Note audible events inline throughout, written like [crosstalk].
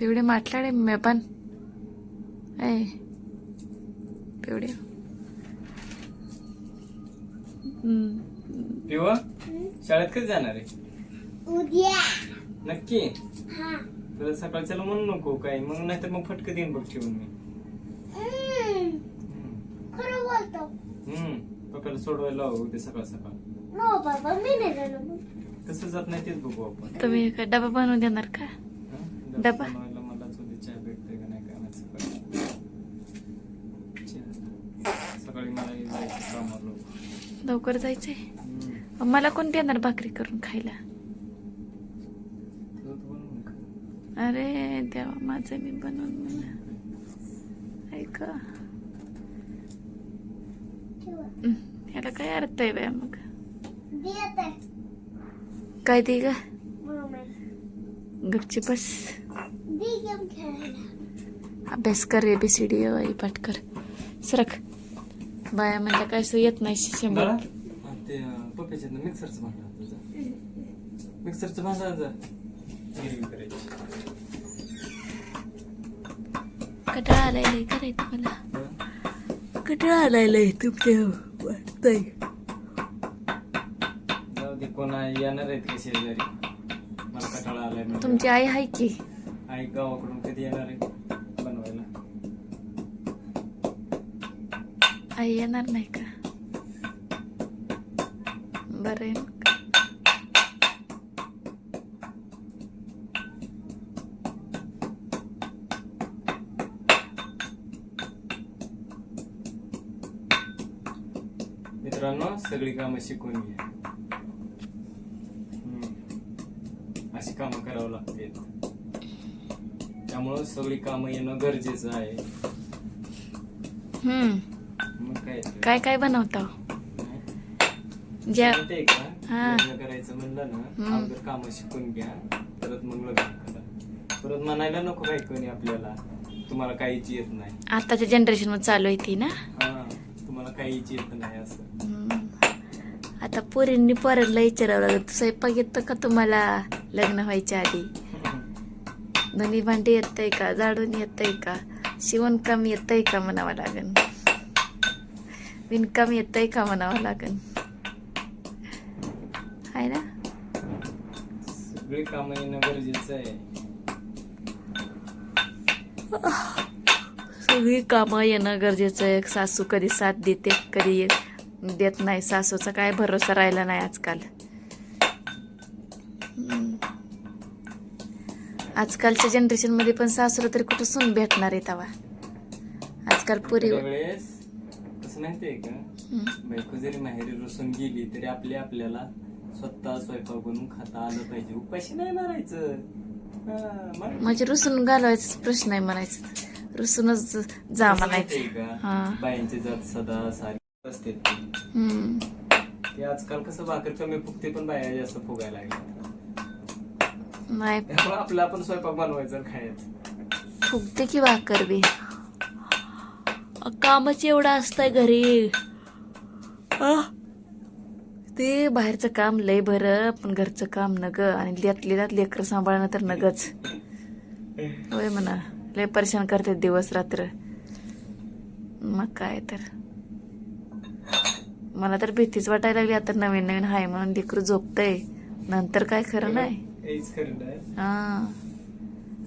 पिवडे माटलाडे मी पण. हम्म. पिवा शाळेत कधी जाणार आहे? उद्या. नक्की? हा. तुला सकाळच्याला म्हणू नको काय मग नाहीतर मग फटकं देईन बघ ठेवून मी. हम्म, हम्म. खरं बोलतो. हम्म. पप्पाला सोडवायला लावू उद्या सकाळ सकाळ. नो बाबा मी नाही जाणार. मग. कसं जात नाही तेच बघू आपण. तुम्ही काय डबा बनवून देणार का? हं? डबा? बनवायला मलाच उद्या चहा भेटते का नाही काय माहीत सकाळी चहा. सकाळी मला जायचं कामाला लवकर. जायचंय. मला कोण देणार भाकरी करून खायला. अरे देवा माझं मी बनवून मला ऐका याला काय अर्थ आहे बाया मग काय दे ग. गपची बस अभ्यास कर एबीसीडी आई पाठ कर सरक बाया म्हणल्या काय सो येत नाही शंभर बाळा, ते इथनं मिक्सरचं भांडं आणतो जा. मिक्सरचं भांडं आण जा. कटाळा आलाय लय करायचं मला. हं? कटाळा आलाय लय तुमच्या वाटतंय. जाऊ दे कोण आहे, येणार आहेत का शेजारी? मला कटाळा आलाय म्हणजे. तुमची आई आहे की? आई गावाकडून कधी येणार आहे? आई येणार नाही का बरं आहे मित्रांनो सगळी कामं शिकून घ्या हम्म. अशी कामं करावं लागते त्यामुळं सगळी कामं येणं गरजेचं आहे हम्म मग काय तर. काय काय बनवता? ज्या माहितीये का हा. लग्न करायचं म्हणलं ना. अगोदर कामं शिकून घ्या परत मग लग्न करा परत म्हणायला नको काय कोणी आपल्याला तुम्हाला काहीच येत नाही आताच्या जनरेशनमध्ये चालू आहे ती ना हा तुम्हाला काहीच येत नाही असं हम्म. आता पोरींनी पोरांना विचारावं लागत स्वयंपाक येतं का तुम्हाला लग्न व्हायच्या आधी [laughs] धनी भांडी येतंय का झाडून येतंय का शिवणकाम येतंय का म्हणावं लागन विणकाम येतंय का म्हणावं लागन? आहे ना? सगळी कामं येणं गरजेचं आहे. सगळी कामं येणं गरजेचं आहे. सासू कधी साथ देते कधी देत नाही. सासूचा काय भरोसा राहिला नाही आजकाल. आजकालच्या जनरेशनमध्ये पण सासूला तरी कुठं सून भेटणार आहे तवा. आजकाल पुरी कसं माहितीये का. बायको जरी माहेरी रुसून गेली तरी आपले आपल्याला स्वतः स्वयंपाक बनवून खाता आलं पाहिजे. उपाशी नाही मारायचं. हा, मग म्हणजे रुसून घालवायचा प्रश्न आहे म्हणायचं. रुसूनच जा कसं माहितीये म्हणायचं. का. बायांची जात सदा सारी असते. ती. हम्म. ते आजकाल कसं भाकर कमी फुगते पण बाया जास्त फुगायला लागल्या नाही. त्यामुळे आपलं आपण स्वयंपाक बनवायचं आणि खायचं. फुगते की भाकर बी? कामच एवढं असतंय घरी? ते बाहेरचं काम लय बरं पण घरचं काम नग. आणि त्यातली त्यात लेकर सांभाळणं तर नगच. होय म्हणा लय परेशान करते दिवस रात्र. मग काय तर. मला तर भीतीच वाटायला लागली आता नवीन नवीन हाय म्हणून लेकरू झोपतय. नंतर काय खरं नाही. हा.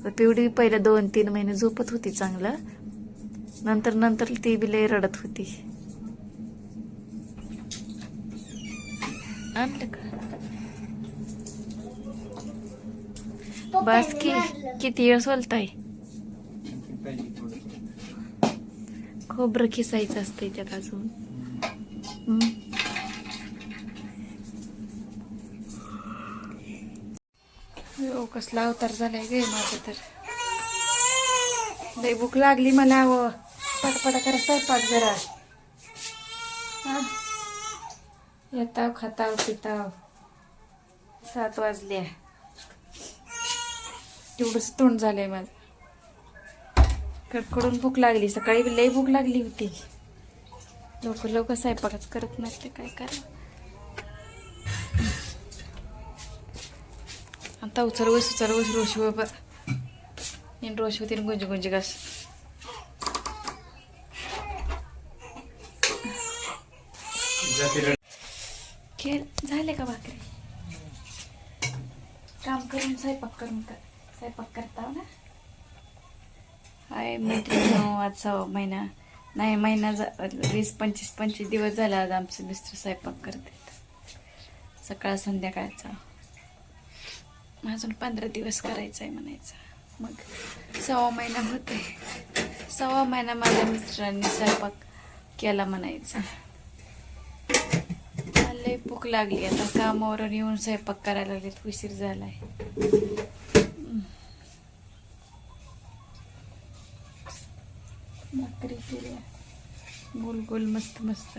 तर पिवडी पहिल्या दोन तीन महिने झोपत होती चांगलं. नंतर नंतर ती बी लय रडत होती. का? बस की किती वेळ सोलताय? खोबर खोबरं खिसायचं असतंय त्यात अजून. हो कसला अवतार झालाय गे माझं तर. लय भूक लागली मला व पटपटा करा स्वयंपाक जरा. हां? येताव खाताव पिताव. सात वाजल्या तेवढंच तोंड झालंय माझं. कडकडून भूक लागली. सकाळी लई लय भूक लागली होती. लोक लोक स्वयंपाकच करत नसते ते काय करा आता उचल वस उचल वस रोशी बाबा होती गुंजी गुंजी घास जाती रड- खेळ झाले का भाकरी? काम करून स्वयंपाक करून कर स्वयंपाक करता हो ना? हाय मैत्रिणी आज सहा महिना. नाही महिना वीस पंचवीस पंचवीस दिवस झाला आज आमचे मिस्टर स्वयंपाक करतात. सकाळ संध्याकाळचा. अजून पंधरा दिवस करायचा आहे म्हणायचा. मग सव्वा महिना होते सव्वा महिना माझ्या मिस्टरांनी स्वयंपाक केला म्हणायचा. भूक लागली. आता कामावरून येऊन स्वयंपाक करायला लागले. उशीर झालाय. भाकरी गोल गोल मस्त मस्त.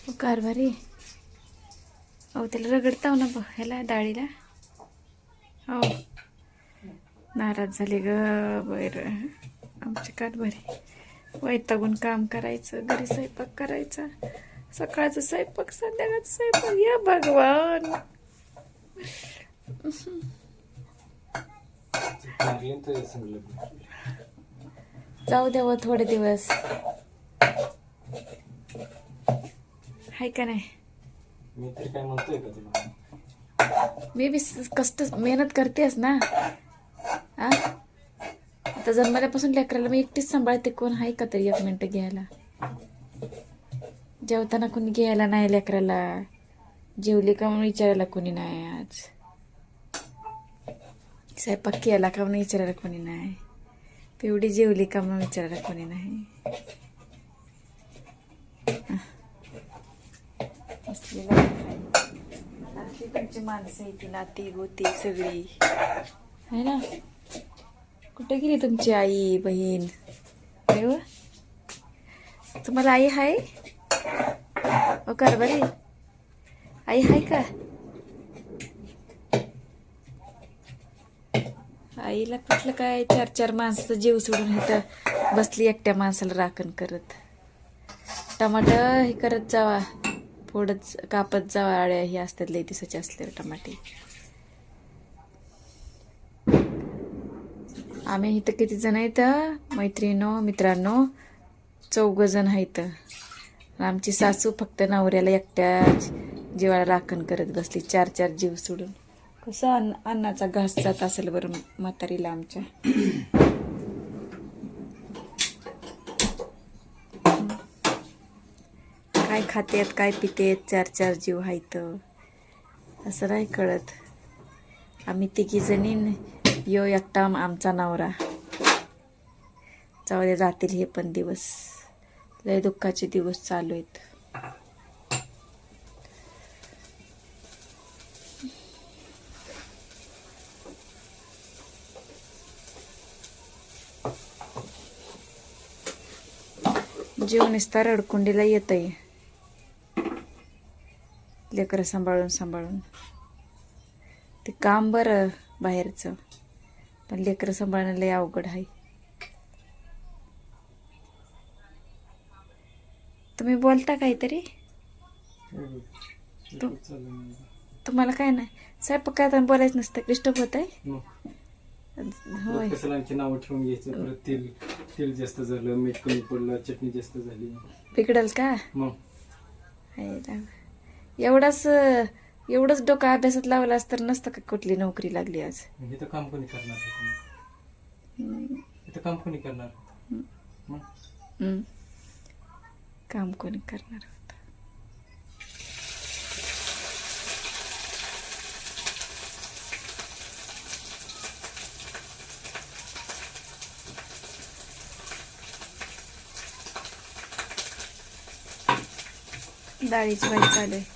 हो, कारभारी. अहो त्याला रगडताव ना ह्याला डाळीला हो नाराज झाले ग बर आमचे कारभारी वैतागून काम करायचं घरी स्वयंपाक करायचा. सकाळचं स्वयंपाक संध्याकाळचं स्वयंपाक. या भगवान! जाऊ द्यावं थोडे दिवस. हाय का नाही? मी काय म्हणतोय का तुला मी बी कष्ट मेहनत करतेस ना? आ? आता जन्मल्यापासून लेकराला मी एकटीच सांभाळते कोण आहे का तरी एक मिनटं घ्यायला. जेवताना कोणी घ्यायला नाही लेकराला. जेवली का म्हणून विचारायला कोणी नाही आज. स्वयंपाक केला का म्हणून विचारायला कोणी नाही. पिवडी जेवली का म्हणून विचारायला कोणी नाही. असली तुमची माणसं येते ती गोती सगळी. आहे ना? कुठे गेली तुमची आई बहीण? अरे तुम्हाला आई हाय? हो ओ कारभारी आई हाय का? आईला कुठलं काय चार चार माणसाचा जीव सोडून इथं बसली एकट्या माणसाला राखण करत. टमाटर हे करत जावा फोडत कापत जावा आळ्या हे असतात लई दिसाचे असले टमाटे. आम्ही इथं किती जण आहेत? मैत्रिणो मित्रांनो चौघ जण आहेत. आमची सासू फक्त नवऱ्याला एकट्या जीवाला राखण करत बसली. चार चार जीव सोडून. कसं अन्न अन्नाचा घास जात असेल बरं म्हातारीला आमच्या. काय खातेत काय पितेत चार चार जीव आहेत. असं नाही कळत. आम्ही तिघी जणी यो एकटा आमचा नवरा. जाऊ जातील हे पण दिवस. लय दुःखाचे दिवस चालू आहेत. जीव नुसता रडकुंडीला येत आहे लेकरं सांभाळून सांभाळून. ते काम बरं बाहेरचं. लेकरं सांभाळणं लय अवघड आहे. तुम्ही बोलता काहीतरी? तू- तुम्हाला काय नाही. स्वयंपाक करताना बोलायचं नसतं डिस्टर्ब होत आहे होय. नावं ठेवून घ्यायचं परत तेल तेल जास्त झालं मीठ कमी पडलं चटणी जास्त झाली. बिघडल का? मग. एवढाच एवढंच डोकं अभ्यासात लावलं असतं तर नसतं का कुठली नोकरी लागली आज? इथं काम कोणी करणार. इथं काम कोणी करणार मग? हम्म. काम कोणी करणार होतं? डाळीची बाई चालू आहे.